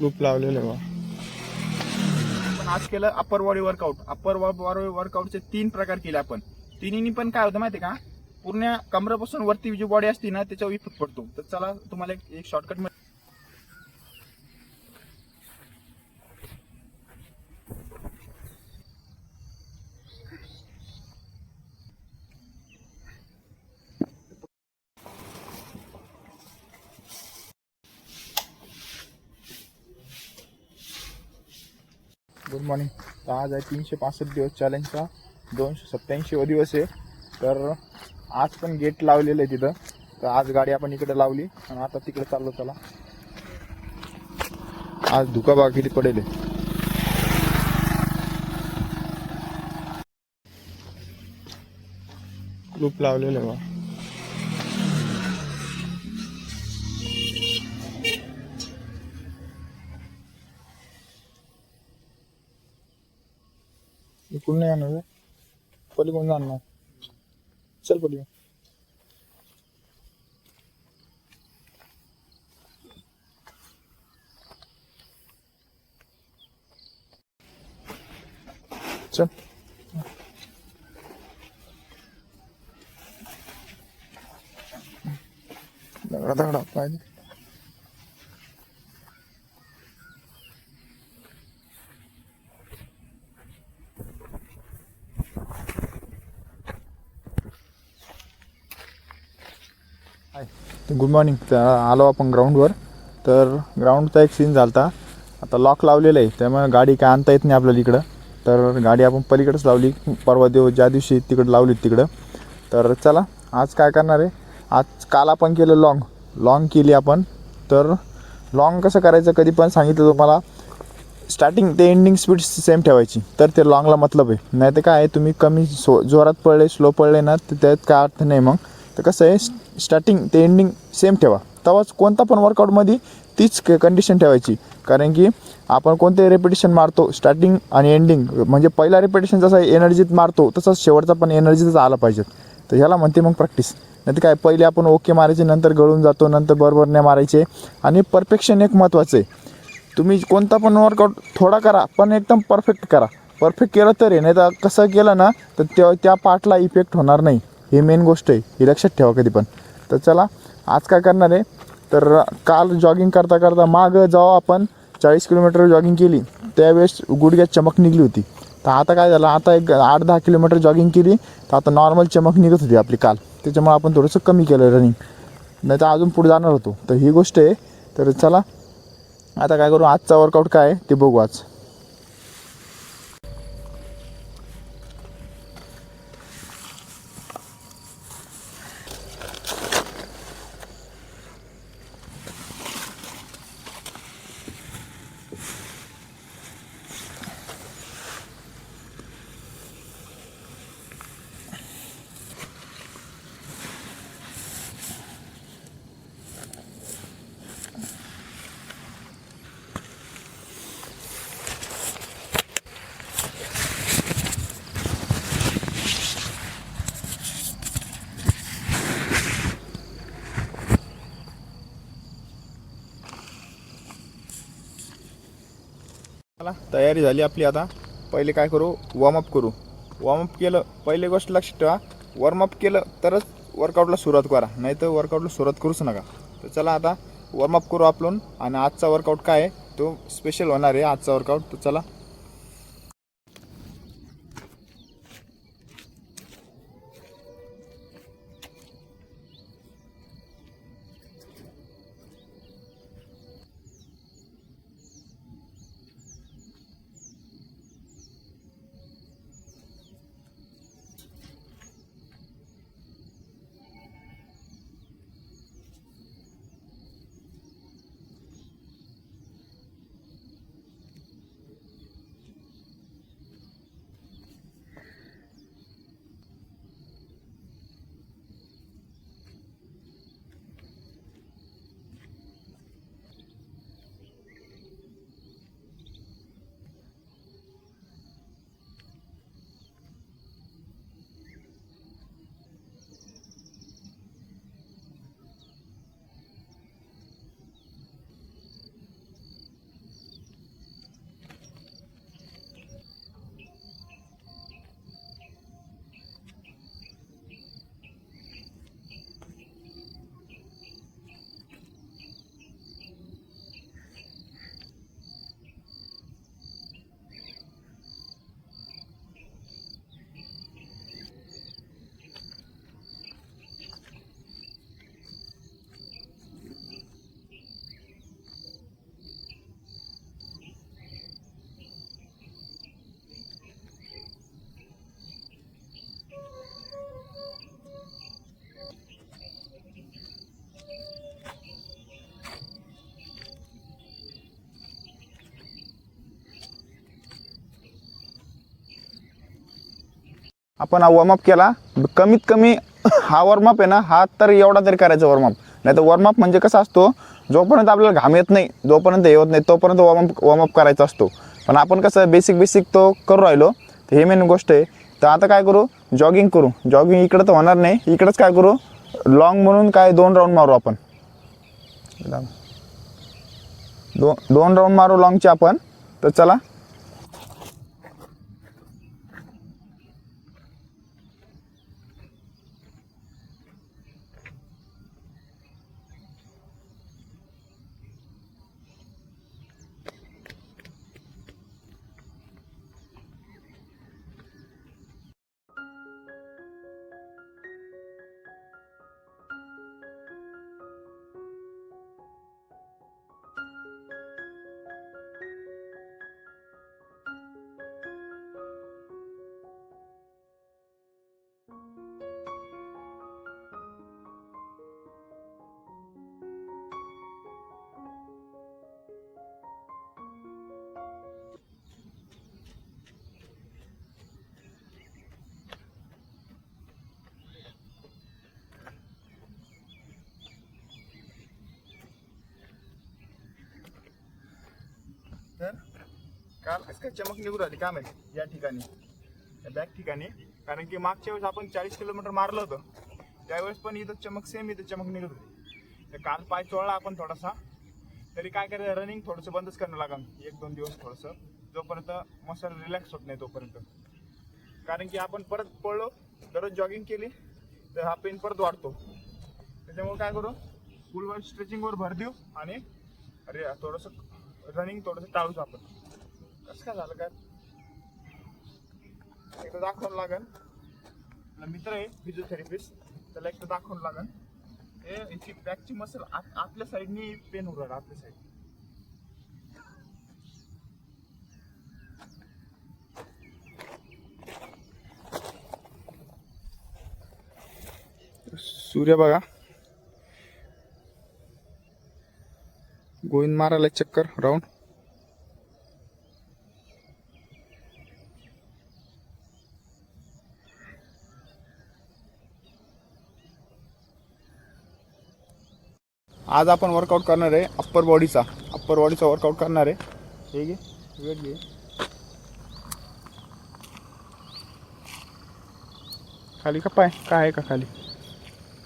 Loop लावलेले बा. पण आज केलं upper body workout upper body वर्कआउटचे तीन प्रकार केले आपण. तिन्ही पण काय होतं माहिती का? पूर्ण कमरेपासून वरती जी बॉडी असते ना त्याच्यावर इफेक्ट पडतो. तर चला तुम्हाला एक शॉर्टकट मॉर्निंग तर आज आहे तीनशे पासष्ट दिवस चॅलेंजचा दोनशे सत्त्याऐंशी दिवस आहे. तर आज पण गेट लावलेलं आहे तिथं. तर आज गाडी आपण इकडे लावली आणि आता तिकडे चाललो चला. आज धुकाबा किती पडेल आहे. लूप लावलेलं आहे बा. इकडून नाही आणणार पलीकडून जाणार चल पली। चल। दगडा दगडा गुड मॉर्निंग तर आलो आपण ग्राउंडवर तर ग्राउंडचा एक सीन झाला होता आता लॉक लावलेलं आहे. त्यामुळे गाडी काय आणता येत नाही आपल्याला इकडं. तर गाडी आपण पलीकडेच लावली. परवा देव ज्या दिवशी तिकडं लावली तिकडं. तर चला आज काय करणार आहे? आज काल आपण केलं लॉंग लॉंग केली आपण. तर लॉंग कसं करायचं कधी पण सांगितलं तुम्हाला. स्टार्टिंग ते एंडिंग स्पीड सेम ठेवायची. तर ते लॉंगला मतलब आहे. नाही तर काय आहे तुम्ही कमी सो जोरात पडले स्लो पडले ना तर त्यात काय अर्थ नाही मग. तर कसं आहे स्टार्टिंग ते एंडिंग सेम ठेवा. तेव्हाच कोणता पण वर्कआउटमध्ये तीच कंडिशन ठेवायची. कारण की आपण कोणते रेपिटेशन मारतो स्टार्टिंग आणि एंडिंग म्हणजे पहिला रेपिटेशन जसा एनर्जीत मारतो तसंच शेवटचा पण एनर्जीतच आला पाहिजे. तर ह्याला म्हणते मग प्रॅक्टिस नाही तर काय पहिले आपण ओके मारायचे नंतर गळून जातो नंतर बरोबर नाही मारायचे. आणि परफेक्शन एक महत्त्वाचं आहे. तुम्ही कोणता पण वर्कआउट थोडा करा पण एकदम परफेक्ट करा. परफेक्ट केलं तर नाही तर कसं केलं ना तर त्या त्या पार्टला इफेक्ट होणार नाही. हे मेन गोष्ट आहे. ही लक्षात ठेवा कधी पण. तर चला आज काय करणार आहे? तर काल जॉगिंग करता करता मागं जेव्हा आपण चाळीस किलोमीटर जॉगिंग केली. त्यावेळेस गुडघ्यात चमक निघली होती. तर आता काय झालं? आता एक आठ दहा किलोमीटर जॉगिंग केली. तर आता नॉर्मल चमक निघत होती आपली काल. त्याच्यामुळे आपण थोडंसं कमी केलं रनिंग नाही तर अजून पुढे जाणार होतो. तर ही गोष्ट आहे. तर चला आता काय करू? आजचा वर्कआउट काय आहे ते बघू आज चला तयारी झाली आपली आता. पहिले काय करू? वॉर्मअप करू. वॉर्मअप केलं पहिले गोष्ट लक्षात ठेवा. वॉर्मअप केलं तरच वर्कआउटला सुरुवात करा. नाही तर वर्कआउटला सुरुवात करूच नका. तर चला आता वॉर्मअप करू आपण. आणि आजचा वर्कआउट काय आहे? तो स्पेशल होणार आहे. आजचा वर्कआउट तर चला. आपण हा वॉर्मअप केला. कमीत कमी हा वॉर्मअप आहे ना हा तर एवढा तरी करायचा वॉर्मअप नाही तर वॉर्मअप म्हणजे कसा असतो जोपर्यंत आपल्याला घाम येत नाही जोपर्यंत येत नाही तोपर्यंत वॉर्मअप वॉर्मअप करायचा असतो. पण आपण कसं बेसिक बेसिक तो करू राहिलो तर हे मेन गोष्ट आहे. तर आता काय करू? जॉगिंग करू. जॉगिंग इकडं तर होणार नाही. इकडंच काय करू? लॉंग म्हणून काय दोन राऊंड मारू आपण. दोन दोन राऊंड मारू लॉंगचे आपण. तर चला तर काल कसं काय चमक निघून राहिली काय माहिती? या ठिकाणी. या बॅक ठिकाणी. कारण की मागच्या वेळेस आपण चाळीस किलोमीटर मारलं होतं. त्यावेळेस पण इथं चमक सेम इथं चमक निघत होती. तर काल पाय चोळला आपण थोडासा. तरी काय करायचं रनिंग थोडंसं बंदच करणं लागेल. एक दोन दिवस थोडंसं. जोपर्यंत मसल रिलॅक्स होत नाही तोपर्यंत. कारण की आपण परत पळलो दररोज जॉगिंग केली तर हा पेन परत वाढतो. त्याच्यामुळे काय करू? फुलवर स्ट्रेचिंगवर भर देऊ आणि अरे थोडंसं रनिंग थोडंसं टाळूच आपण. कसं काय झालं काय? एकदा दाखवावं लागेल आपला मित्र आहे फिजिओथेरपिस्ट त्याला एकदा दाखवावं लागेल हे याची बॅकची मसल आत आतल्या साईडनी पेन उरणार आतल्या साईड सूर्य बघा. गोविंद मारायला चक्कर राऊंड आज आपण वर्कआउट करणार आहे अप्पर बॉडीचा अप्पर बॉडीचा वर्कआउट करणार आहे. हे घे वेट घे. खाली का पाय? काय आहे का खाली?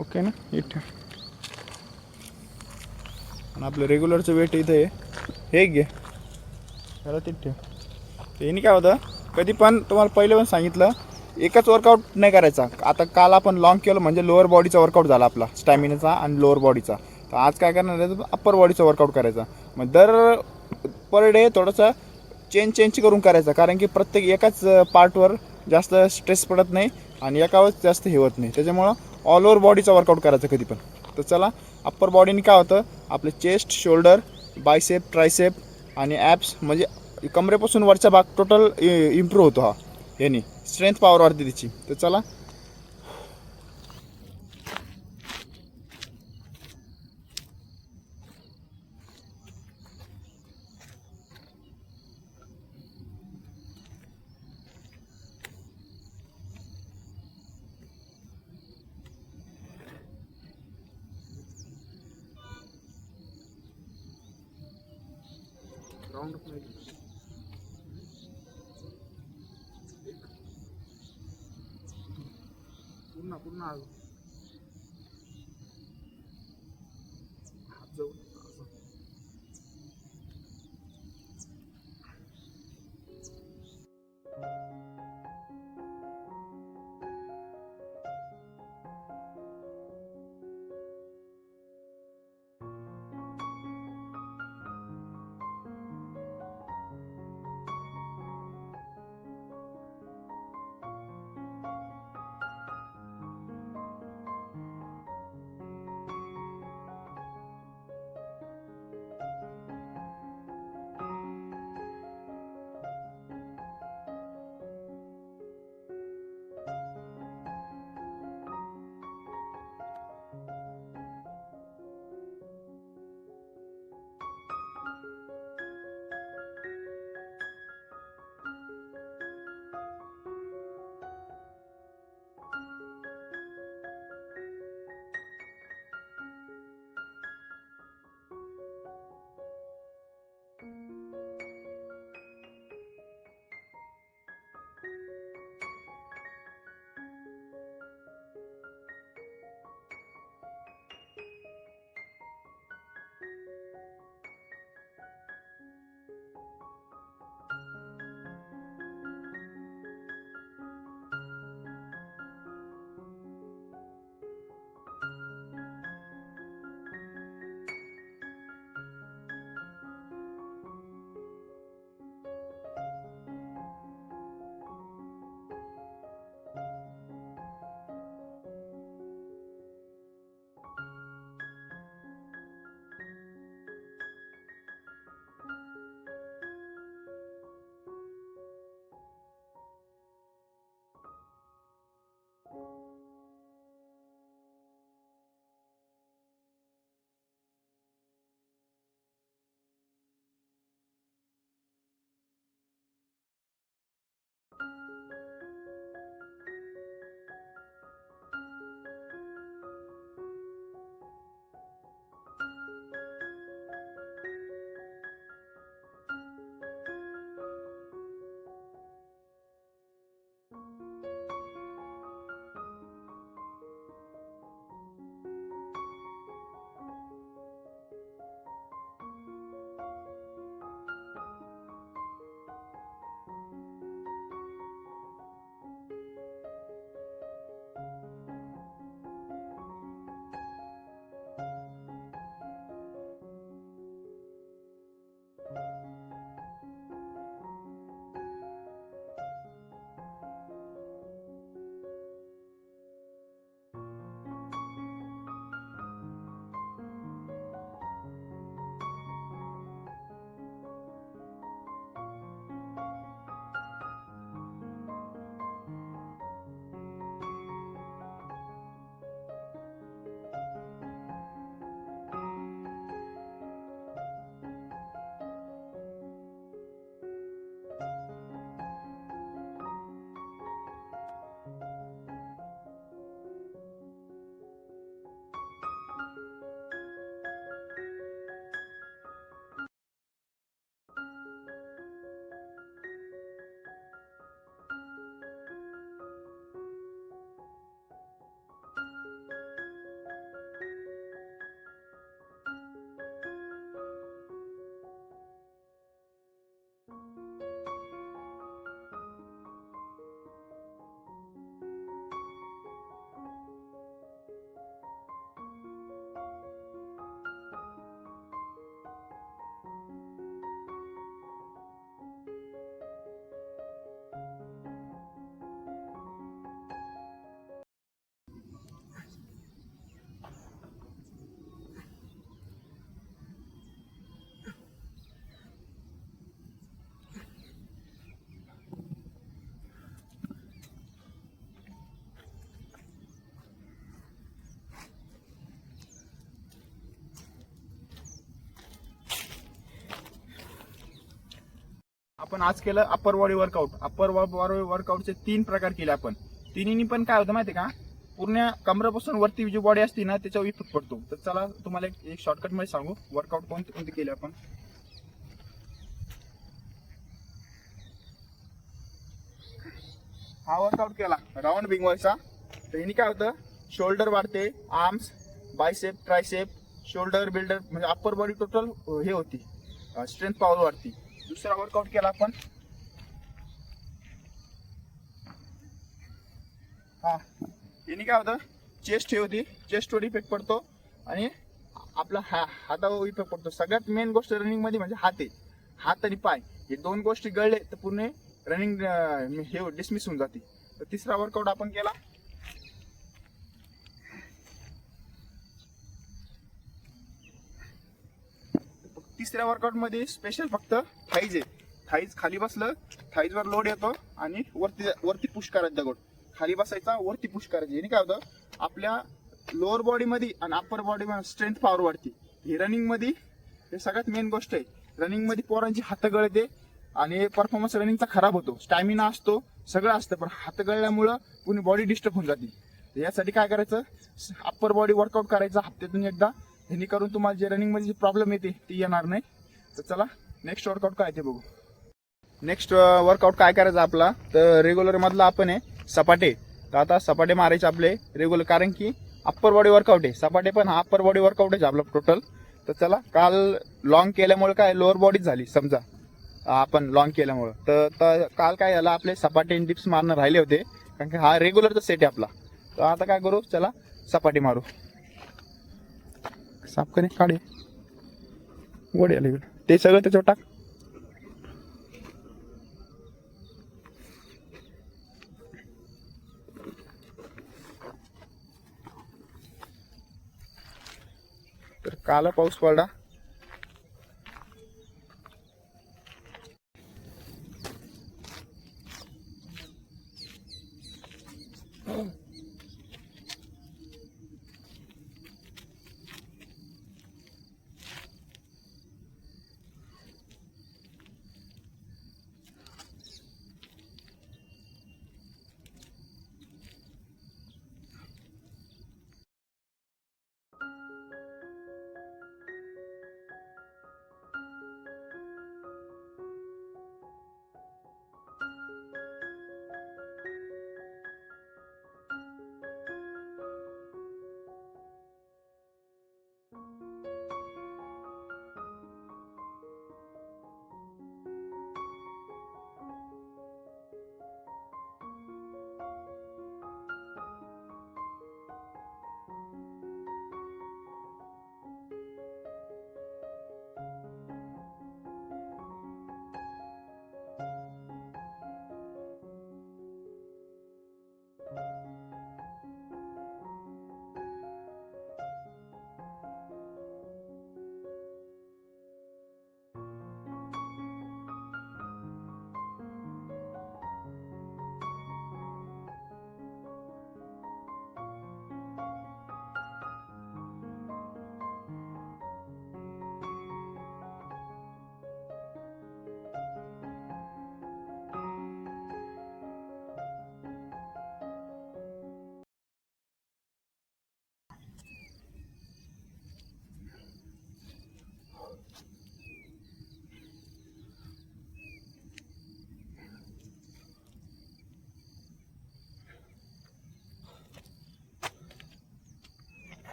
ओके ना? इथे. आणि आपलं रेग्युलरचं वेट इथं आहे. हे घे. त्याला ते ठेव. ते काय होतं कधी पण तुम्हाला पहिले पण सांगितलं एकच वर्कआउट नाही करायचा. आता काल आपण लॉंग केलं म्हणजे लोअर बॉडीचा वर्कआउट झाला आपला स्टॅमिनाचा आणि लोअर बॉडीचा तर आज काय करणार आहे अप्पर बॉडीचा वर्कआउट करायचा. मग दर पर डे थोडंसं चेंज चेंज करून करायचा. कारण की प्रत्येक एकाच पार्टवर जास्त स्ट्रेस पडत नाही आणि एकावर जास्त हे होत नाही. त्याच्यामुळं ऑल ओव्हर बॉडीचा वर्कआउट करायचा कधी पण. तर चला अप्पर बॉडीने काय होतं? आपलं चेस्ट शोल्डर बायसेप ट्रायसेप आणि ॲप्स म्हणजे कमरेपासून वरचा भाग टोटल इम्प्रूव्ह होतो हा. याने स्ट्रेंथ पॉवर वाढते तिची. तर चला So. Bye. आपण आज केलं upper body workout upper body वर्कआउटचे तीन प्रकार केले आपण. तिन्ही पण काय होतं माहिती का? पूर्ण कमरापासून वरती जी बॉडी असते ना त्याच्यावर इफेक्ट पडतो. तर चला तुम्हाला एक, शॉर्टकटमध्ये सांगू. वर्कआउट कोणते कोणते केले आपण? हा वर्कआउट केला. राऊंड बिंगवरचा तर याने काय होतं? शोल्डर वाढते. Arms bicep tricep shoulder builder म्हणजे अप्पर बॉडी टोटल हे होती. स्ट्रेंथ पॉवर वाढती दुसरा वर्कआउट केला आपण. हा. याने काय होतं? चेस्ट हे होती. चेस्टवर इफेक्ट पडतो. आणि आपला हा हातावर इफेक्ट पडतो. सगळ्यात मेन गोष्ट रनिंगमध्ये म्हणजे हात आहे. हात आणि पाय. हे दोन गोष्टी गळले तर पूर्ण रनिंग हे डिसमिस होऊन जाते. तर तिसरा वर्कआउट आपण केला. तिसऱ्या वर्कआउटमध्ये स्पेशल फक्त थाईज आहे. थाईज खाली बसलं थाईजवर लोड येतो आणि वरती वरती पुश करायचं दगड. खाली बसायचा वरती पुश करायची. याने काय होतं? आपल्या लोअर बॉडीमध्ये आणि अप्पर बॉडीमध्ये स्ट्रेंथ पॉवर वाढते. ही रनिंगमध्ये हे सगळ्यात मेन गोष्ट आहे. रनिंगमध्ये पोरांची हात गळते आणि परफॉर्मन्स रनिंगचा खराब होतो. स्टॅमिना असतो सगळं असतं पण हात गळल्यामुळं पुणे बॉडी डिस्टर्ब होऊन जाते. यासाठी काय करायचं? अप्पर बॉडी वर्कआउट करायचं हप्त्यातून एकदा. ह्यानी करून तुम्हाला जे रनिंगमध्ये प्रॉब्लेम येते ती येणार नाही. तर चला नेक्स्ट वर्कआउट काय ते बघू. नेक्स्ट वर्कआउट काय करायचं आपला? तर रेग्युलर मधला आपण आहे सपाटे. तर आता सपाटे मारायचे आपले रेग्युलर कारण की अप्पर बॉडी वर्कआउट आहे. सपाटे पण हा अप्पर बॉडी वर्कआउट आहे आपला टोटल तर चला काल लॉंग केल्यामुळे काय लोअर बॉडीच झाली समजा. आपण लॉंग केल्यामुळं. तर तर काल काय झालं आपले सपाटे डिप्स मारणं राहिले होते. कारण की हा रेग्युलरचा सेट आहे आपला. तर आता काय करू? चला सपाटी मारू. साफ करे काढे वडे आले ते सगळं त्याच्यावर टाक. तर काला पाऊस पडला. Oh.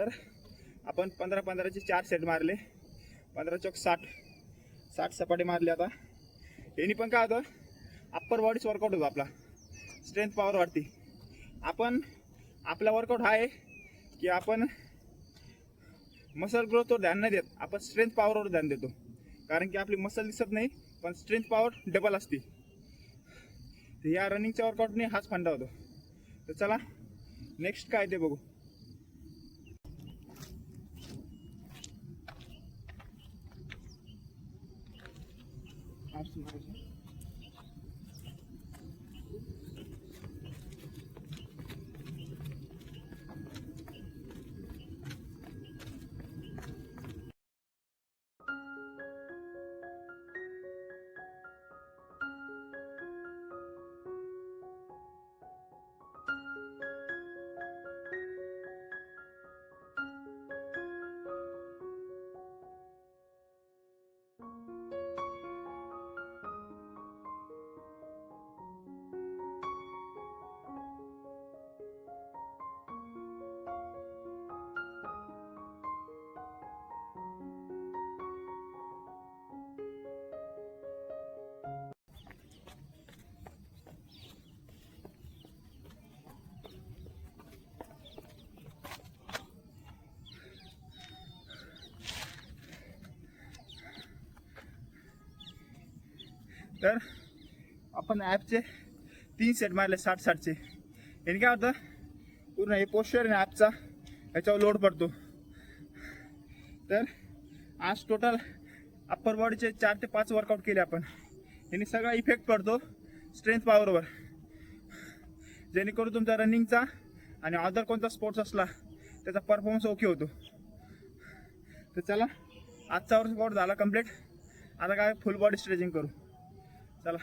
तर आपण पंधरा पंधराचे चार सेट मारले. पंधरा चौक साठ. साठ सपाटे मारले आता. यांनी पण काय होतं अप्पर बॉडीच वर्कआउट होतो आपला. स्ट्रेंथ पॉवर वाढते. आपण आपला वर्कआउट हा आहे की आपण मसल ग्रोथवर ध्यान नाही देत. आपण स्ट्रेंथ पॉवरवर ध्यान देतो. कारण की आपली मसल दिसत नाही पण स्ट्रेंथ पॉवर डबल असते. तर या रनिंगच्या वर्कआउटने हाच फंडा होतो. तर चला नेक्स्ट काय ते बघू. personal. तर आपण ॲपचे तीन सेट मारले साठ साठचे. याने काय होतं? पूर्ण हे पोस्चर आहे ॲपचा याच्यावर लोड पडतो. तर आज टोटल अप्पर बॉडीचे चार ते पाच वर्कआउट केले आपण. याने सगळा इफेक्ट पडतो स्ट्रेंथ पॉवरवर जेणेकरून तुमचा रनिंगचा आणि अदर कोणता स्पोर्ट्स असला त्याचा परफॉर्मन्स ओके होतो. तर चला आजचा वर्कआउट झाला कंप्लीट आता काय फुल बॉडी स्ट्रेचिंग करू. चला.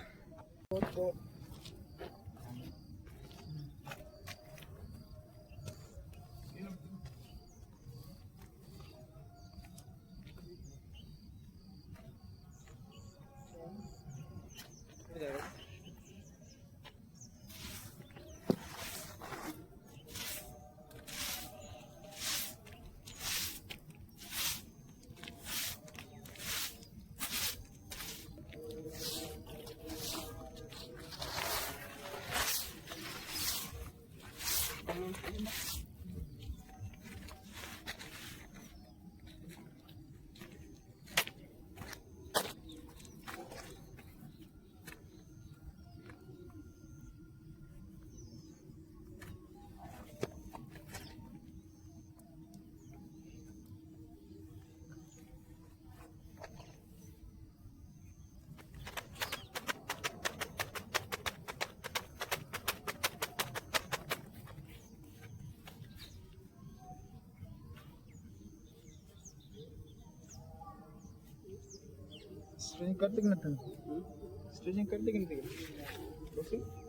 स्ट्रेचिंग करते की नाही स्ट्रेचिंग करते की नाही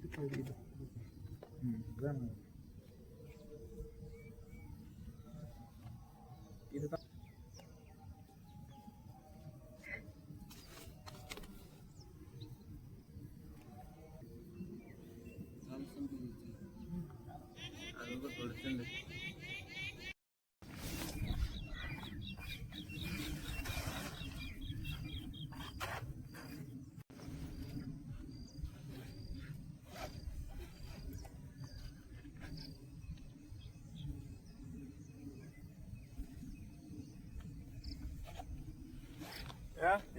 बसू इथे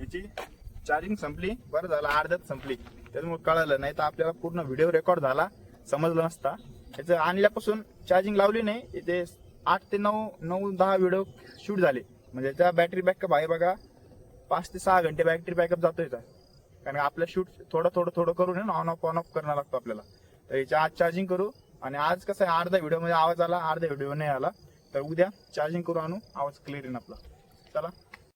या, चार्जिंग संपली बरं झालं अर्ध्यात संपली. त्याच्यामुळे कळालं नाही तर आपल्याला पूर्ण व्हिडिओ रेकॉर्ड झाला समजला नसता. याचं आणल्यापासून चार्जिंग लावली नाही इथे आठ ते नऊ नऊ दहा व्हिडिओ शूट झाले. म्हणजे त्या बॅटरी बॅकअप आहे बघा पाच ते सहा घंटे बॅटरी बॅकअप जातो याचा कारण आपलं शूट थोडं थोडं थोडं करून ऑन ऑफ ऑन ऑफ करणं लागतो आपल्याला. तर याच्या आज चार्जिंग करू आणि आज कसं आहे अर्धा व्हिडिओमध्ये आवाज आला अर्धा व्हिडिओ नाही आला. तर उद्या चार्जिंग करू आणू आवाज क्लिअर येईन आपला. चला.